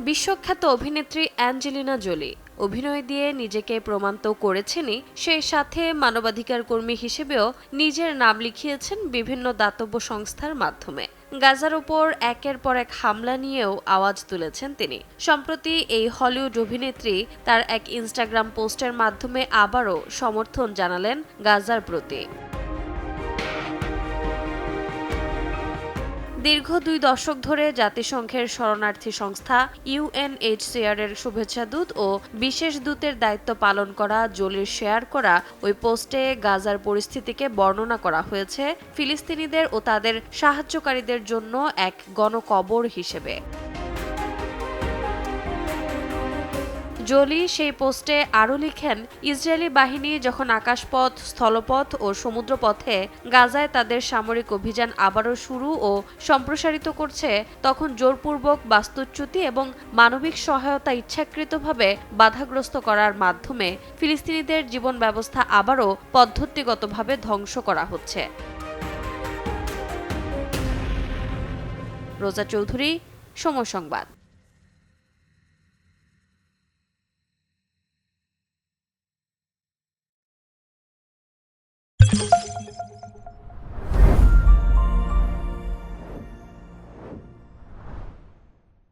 বিশ্বখ্যাত অভিনেত্রী Angelina Jolie. অভিনয় দিয়ে নিজেকে প্রমাণ তো করেছেনই। সেই সাথে মানবাধিকার কর্মী হিসেবেও নিজের নাম লিখিয়েছেন বিভিন্ন দাতব্য সংস্থার মাধ্যমে। গাজার ওপর একের পর এক হামলা নিয়েও আওয়াজ তুলেছেন তিনি। সম্প্রতি এই হলিউড অভিনেত্রী তার এক ইনস্টাগ্রাম পোস্টের মাধ্যমে আবারও সমর্থন জানালেন গাজার প্রতি। দীর্ঘ দুই দশক ধরে জাতিসংঘের শরণার্থী সংস্থা ইউএনএইচসিআর এর শুভেচ্ছা দূত ও বিশেষ দূতের দায়িত্ব পালন করা জলির শেয়ার করা ওই পোস্টে গাজার পরিস্থিতিকে বর্ণনা করা হয়েছে ফিলিস্তিনিদের ও তাদের সাহায্যকারীদের জন্য এক গণকবর হিসেবে। জোলি সেই পোস্টে আরও লিখেন, ইসরায়েলি বাহিনী যখন আকাশপথ, স্থলপথ ও সমুদ্রপথে গাজায় তাদের সামরিক অভিযান আবারও শুরু ও সম্প্রসারিত করছে, তখন জোরপূর্বক বাস্তুচ্যুতি এবং মানবিক সহায়তা ইচ্ছাকৃতভাবে বাধাগ্রস্ত করার মাধ্যমে ফিলিস্তিনিদের জীবন ব্যবস্থা আবারও পদ্ধতিগতভাবে ধ্বংস করা হচ্ছে। রোজা চৌধুরী, সময় সংবাদ।